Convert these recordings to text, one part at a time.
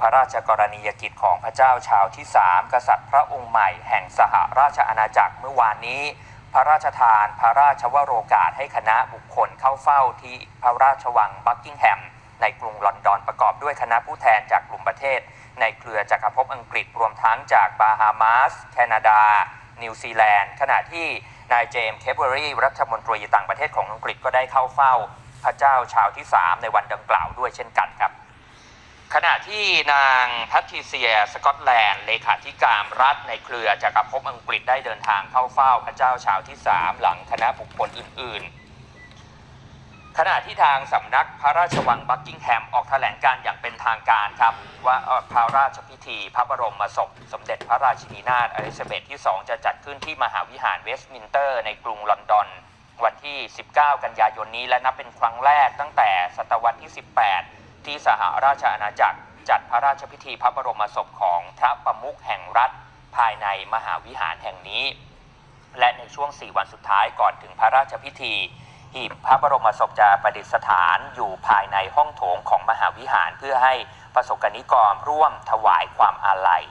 พระราชกรณียกิจของพระเจ้าชาวที่สามกษัตริย์พระองค์ใหม่แห่งสหราชอาณาจักรเมื่อวานนี้ พระราชทานพระราชวโรกาสให้คณะบุคคลเข้าเฝ้าที่พระราชวังบักกิงแฮมในกรุงลอนดอนประกอบด้วยคณะผู้แทนจากกลุ่มประเทศ ในเครือจักรภพอังกฤษรวมทั้งจากบาฮามาส แคนาดา นิวซีแลนด์ ขณะที่นายเจมส์เคปเบอรี่รัฐมนตรีต่างประเทศของอังกฤษก็ได้เข้าเฝ้า พระเจ้าชาวที่ 3 ในวันดังกล่าวด้วยเช่นกันครับ ขณะที่นางแพทริเซีย สกอตแลนด์เลขาธิการรัฐในเครือจักรภพอังกฤษได้เดินทางเข้าเฝ้าพระเจ้าชาวที่ 3 หลังคณะบุคคลอื่น ๆ ขณะที่ทางสำนักพระราชวังบักกิงแฮมออกแถลงการอย่างเป็นทางการครับ ว่าพระราชพิธีพระบรมศพสมเด็จพระราชินีนาถอลิซาเบธที่ 2 จะจัดขึ้นที่มหาวิหารเวสต์มินสเตอร์ในกรุงลอนดอนวันที่ 19 กันยายนนี้และนับเป็นครั้งแรกตั้งแต่ศตวรรษที่ 18 ที่สหราชอาณาจักร จัดพระราชพิธีพระบรมศพของพระประมุขแห่งรัฐ ภายในมหาวิหารแห่งนี้ และในช่วง 4 วันสุดท้ายก่อนถึงพระราชพิธี หีบพระบรมศพจะประดิษฐานอยู่ภายในห้องโถงของมหาวิหารเพื่อให้ประสบกนิกรร่วมถวายความอาลัย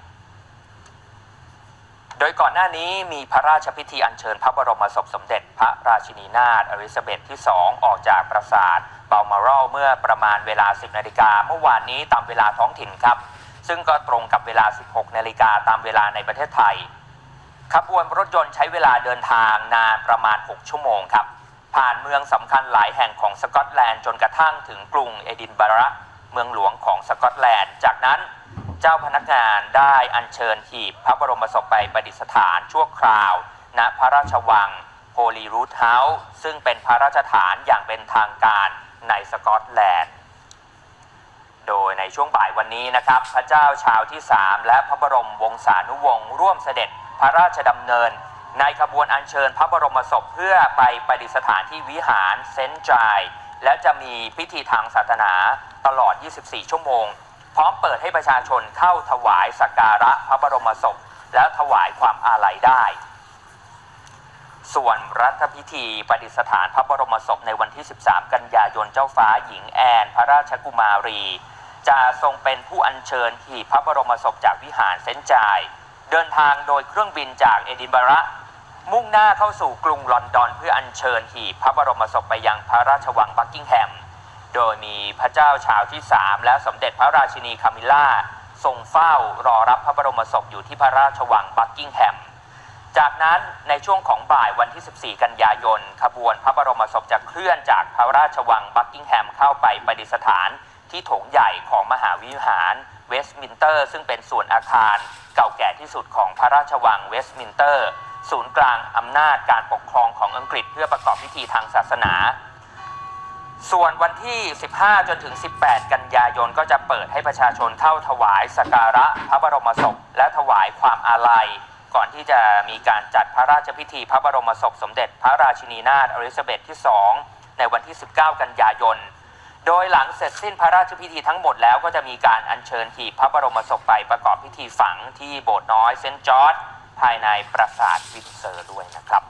ดยก่อนหน้านี้มีพระราชพิธีอัญเชิญพระบรมศพสมเด็จ พระราชินีนาถอลิซาเบธที่ 2 ออกจากปราสาทเบลมารัลเมื่อประมาณเวลา 10 นาฬิกาเมื่อวานนี้ตามเวลาท้องถิ่นครับ ซึ่งก็ตรงกับเวลา 16 นาฬิกาตามเวลาในประเทศไทย ขบวนรถยนต์ใช้เวลาเดินทางนานประมาณ 6 ชั่วโมงครับ ผ่านเมืองสำคัญหลายแห่งของสกอตแลนด์จนกระทั่งถึงกรุงเอดินบะระเมืองหลวงของสกอตแลนด์ จากนั้น เจ้าพนักงานได้อัญเชิญหีบพระบรมศพไปประดิษฐานชั่วคราว ณพระราชวังโฮลีรูทเฮาส์ซึ่งเป็นพระราชฐานอย่างเป็นทางการในสกอตแลนด์ โดยในช่วงบ่ายวันนี้นะครับ พระเจ้าชาวที่ 3 และพระบรมวงศานุวงศ์ร่วมเสด็จพระราชดำเนิน ในขบวนอัญเชิญพระบรมศพเพื่อไปประดิษฐานที่วิหารเซนต์จายและจะมีพิธีทางศาสนาตลอด 24 ชั่วโมง ร้อมเปิดให้ประชาชนเข้าถวายสักการะพระบรมศพ และถวายความอาลัยได้ ส่วนรัฐพิธีประดิษฐานพระบรมศพในวันที่ 13 กันยายนเจ้าฟ้าหญิงแอน พระราชกุมารี จะทรงเป็นผู้อัญเชิญหีบพระบรมศพจากวิหารเซนจาย เดินทางโดยเครื่องบินจากเอดินบะระมุ่งหน้าเข้าสู่กรุงลอนดอนเพื่ออัญเชิญหีบพระบรมศพไปยังพระราชวังบักกิงแฮม โดยมีพระเจ้าชาวที่3และสมเด็จพระราชินีคามิล่าทรงเฝ้ารอรับพระบรมศพอยู่ที่พระราชวังบักกิงแฮม จากนั้นในช่วงของบ่ายวันที่ 14 กันยายน ขบวนพระบรมศพจะเคลื่อนจากพระราชวังบักกิงแฮมเข้าไปประดิษฐานที่โถงใหญ่ของมหาวิหารเวสต์มินเตอร์ ซึ่งเป็นส่วนอาคารเก่าแก่ที่สุดของพระราชวังเวสต์มินเตอร์ ศูนย์กลางอำนาจการปกครองของอังกฤษเพื่อประกอบพิธีทางศาสนา ส่วนวันที่ 15 จนถึง 18 กันยายนก็จะเปิดให้ประชาชนเข้าถวายสักการะพระบรมศพ และถวายความอาลัย ก่อนที่จะมีการจัดพระราชพิธีพระบรมศพสมเด็จพระราชินีนาถอลิซาเบธที่ 2 ในวันที่ 19 กันยายน โดยหลังเสร็จสิ้นพระราชพิธีทั้งหมดแล้วก็จะมีการอัญเชิญหีบพระบรมศพไปประกอบพิธีฝังที่โบสถ์น้อยเซนต์จอร์จภายในปราสาทวินเซอร์ด้วยนะครับ